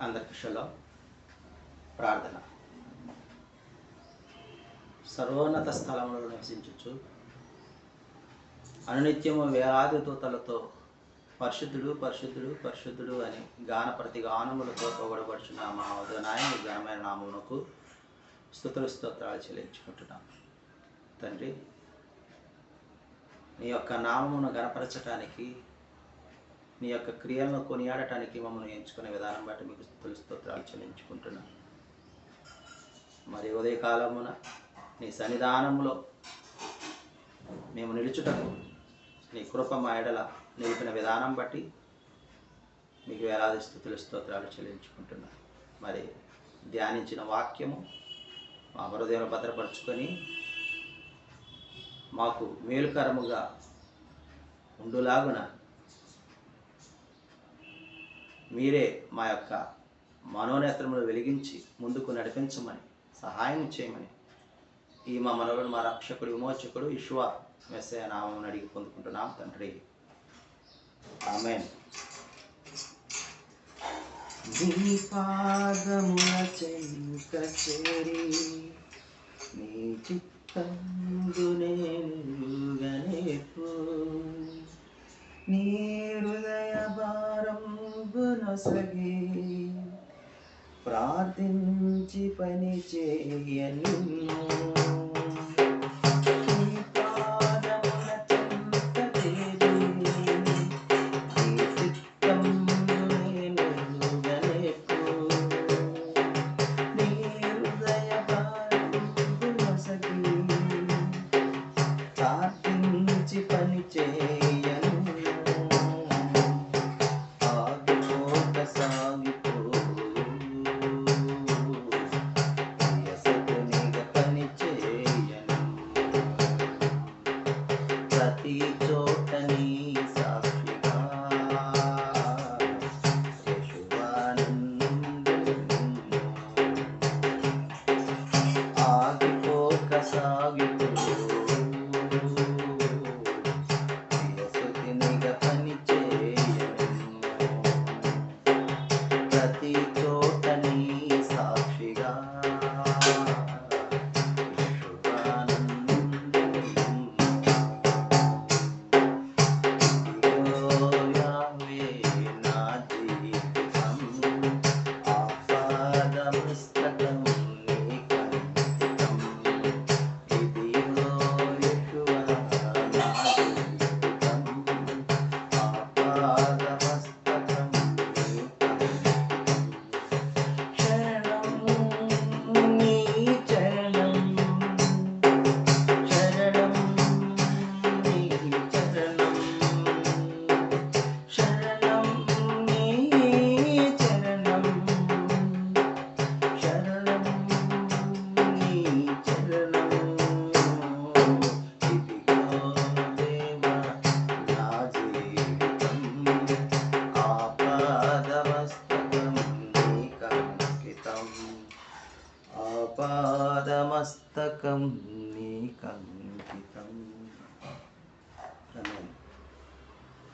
అందరికి ప్రార్థన. సర్వోన్నత స్థలంలో నివసించచ్చు అనునిత్యము వేలాది దూతలతో పరిశుద్ధుడు పరిశుద్ధుడు పరిశుద్ధుడు అని గాన ప్రతి గానములతో పొగడబడుచున్న మా ఘనమైన నామమునకు స్థుతులు స్తోత్రాలు చెల్లించుకుంటున్నాం. తండ్రి నీ యొక్క నామమును గణపరచటానికి నీ యొక్క క్రియలను కొనియాడటానికి మమ్మల్ని ఎంచుకునే విధానం బట్టి మీకు స్థుతులు చెల్లించుకుంటున్నాను మరి ఉదయకాలమున నీ సన్నిధానంలో మేము నిలుచుటకు నీ కృప మా ఎడల నిలిపిన విధానం బట్టి మీకు వేలాది స్థుతుల స్తోత్రాలు చెల్లించుకుంటున్నాను మరి ధ్యానించిన వాక్యము మా హృదయంలో భద్రపరుచుకొని మాకు మేలుకరముగా ఉండులాగున మీరే మా యొక్క మనోనేత్రములు వెలిగించి ముందుకు నడిపించమని సహాయం చేయమని ఈ మా మనవుడు మా రక్షకుడు విమోచకుడు విశ్వ మెస్సయ నామం అడిగి పొందుకుంటున్నాం తండ్రి. ఆమె నీ పాదముల చెంత చేరి నీ చిత్తందునే నీ హృదయ భారంబునొసగి ప్రార్థించి పని చేయను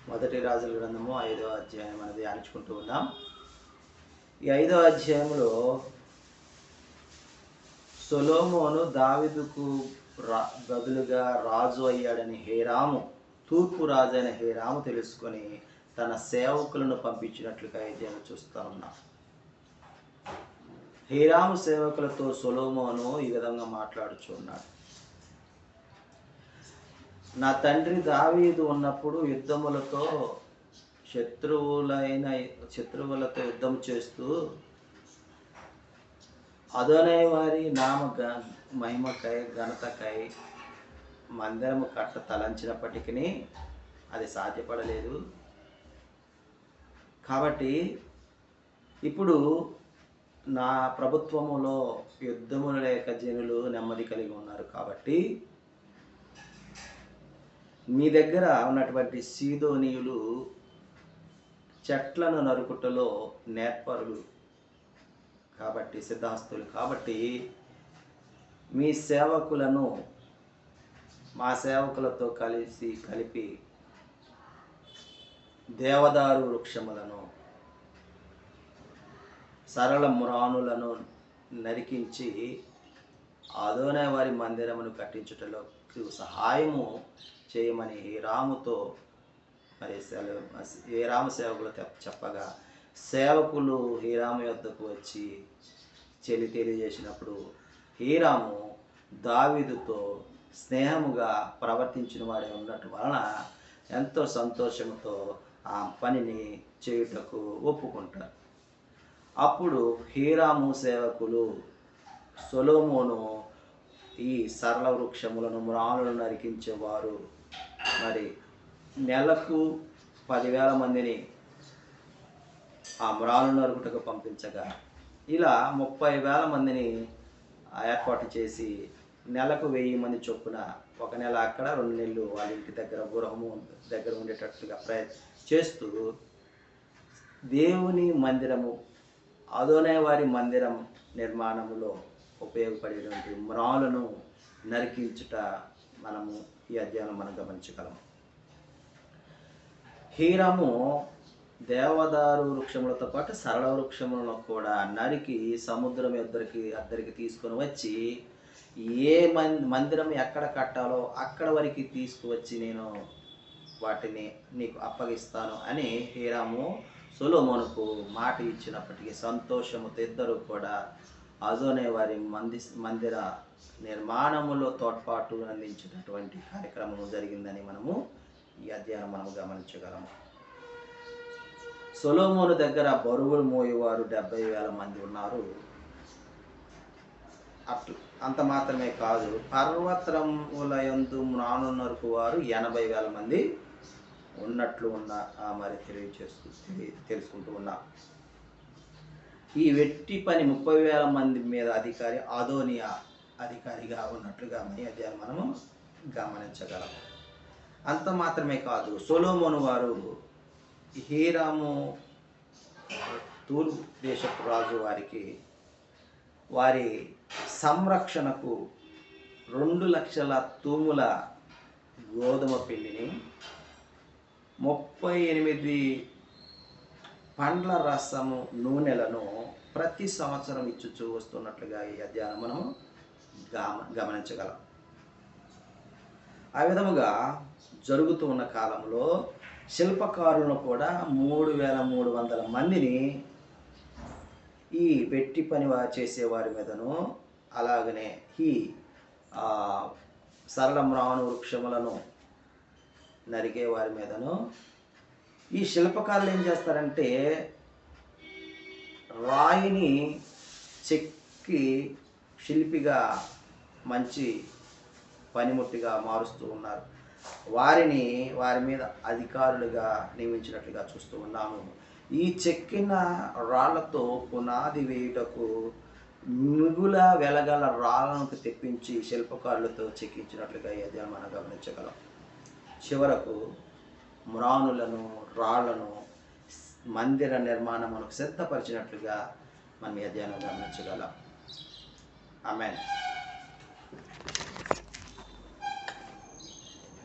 మొదటి రాజుల గ్రంథము ఐదో అధ్యాయం అనేది ధ్యానించుకుంటూ ఉన్నాం ఈ ఐదో అధ్యాయంలో సొలోమోను దావిదుకు రా బదులుగా రాజు అయ్యాడని హేరాము తూర్పు రాజు అయిన హేరాము తెలుసుకొని తన సేవకులను పంపించినట్లుగా అయితే చూస్తూ ఉన్నాం. హీరాము సేవకులతో సొలోమోను ఈ విధంగా మాట్లాడుచున్నాడు నా తండ్రి దావీదు ఉన్నప్పుడు యుద్ధములతో శత్రువులైన శత్రువులతో యుద్ధం చేస్తూ అదోనే వారి నామ గ- మహిమకై ఘనతకై మందిరము కట్ట తలంచినప్పటికీ అది సాధ్యపడలేదు. కాబట్టి ఇప్పుడు నా ప్రభుత్వములో యుద్ధములు లేక జనులు నెమ్మది కలిగి ఉన్నారు కాబట్టి మీ దగ్గర ఉన్నటువంటి సీదోనీయులు చెట్లను నరుకుటలో నేర్పరులు కాబట్టి సిద్ధాస్తులు కాబట్టి మీ సేవకులను మా సేవకులతో కలిసి కలిపి దేవదారు వృక్షములను సరళ మురాణులను నరికించి అదోనే వారి మందిరమును కట్టించుటలో సహాయము చేయమని రాముతో మరి సెలవు ఏ రామ సేవకులు చెప్పగా సేవకులు హీరాము యొద్దకు వచ్చి చెలి తెలియజేసినప్పుడు హీరాము దావీదుతో స్నేహముగా ప్రవర్తించిన వాడే ఉన్నట్టు వలన ఎంతో సంతోషంతో ఆ పనిని చేయుటకు ఒప్పుకుంటారు. అప్పుడు హీరాము సేవకులు సొలోమోను ఈ సరళ వృక్షములను మ్రాలను నరికించేవారు. మరి నెలకు పదివేల మందిని ఆ మ్రాణులను నరుకుటకు పంపించగా ఇలా ముప్పై వేల మందిని ఏర్పాటు చేసి నెలకు వెయ్యి మంది చొప్పున ఒక నెల అక్కడ రెండు నెలలు వాళ్ళ ఇంటి దగ్గర గృహము దగ్గర ఉండేటట్టుగా ప్రయ చేస్తూ దేవుని మందిరము అదోనే వారి మందిరం నిర్మాణములో ఉపయోగపడేటువంటి మ్రాలను నరికించుట మనము ఈ అధ్యాయంలో మనం గమనించగలము. హీరము దేవదారు వృక్షములతో పాటు సరళ వృక్షములను కూడా నరికి సముద్రం ఇద్దరికి అద్దరికి తీసుకొని వచ్చి ఏ మం మందిరం ఎక్కడ కట్టాలో అక్కడ వరకు తీసుకువచ్చి నేను వాటిని నీకు అప్పగిస్తాను అని హీరాము సొలోమోనుకు మాట ఇచ్చినప్పటికీ సంతోషముతో ఇద్దరు కూడా అజోనే వారి మంది మందిర నిర్మాణములో తోడ్పాటు అందించినటువంటి కార్యక్రమం జరిగిందని మనము ఈ అధ్యయనం మనము గమనించగలము. సొలోమోను దగ్గర బరువులు మోయేవారు డెబ్బై వేల మంది ఉన్నారు. అట్లు అంత మాత్రమే కాదు పర్వతముల యందు మ్రానున్నరకు వారు ఎనభై వేల మంది ఉన్నట్లు ఉన్న ఆ మరి తెలియచేస్తూ తెలుసుకుంటూ ఉన్నాం. ఈ వెట్టి పని ముప్పై వేల మంది మీద అధికారి ఆదోనియా అధికారిగా ఉన్నట్లుగా ఈ అధ్యాయం మనము గమనించగలము అంత మాత్రమే కాదు సొలోమోను వారు హీరాము తూర్పు దేశపు రాజు వారికి వారి సంరక్షణకు రెండు లక్షల తూముల గోధుమ పిండిని ముప్పై ఎనిమిది పండ్ల రసము నూనెలను ప్రతి సంవత్సరం ఇచ్చుచూ వస్తున్నట్లుగా ఈ అధ్యయనం మనము గమ గమనించగలం. ఆ విధముగా జరుగుతూ ఉన్న కాలంలో శిల్పకారులను కూడా మూడు వేల మూడు వందల మందిని ఈ వెట్టి పని చేసేవారి మీదను అలాగనే ఈ సరళ మ్రాను వృక్షములను నరికే వారి మీదను ఈ శిల్పకారులు ఏం చేస్తారంటే రాయిని చెక్కి శిల్పిగా మంచి పనిముట్టిగా మారుస్తూ ఉన్నారు. వారిని వారి మీద అధికారులుగా నియమించినట్లుగా చూస్తూ ఉన్నాము. ఈ చెక్కిన రాళ్ళతో పునాది వేయుటకు మిగుల వెలగల రాళ్ళను తెప్పించి శిల్పకారులతో చెక్కించినట్లుగా ఏదైనా మనం గమనించగలం. చివరకు మురాణులను రాళ్ళను మందిర నిర్మాణం మనకు సిద్ధపరిచినట్లుగా మనం ఈ గమనించగలం. ఆమె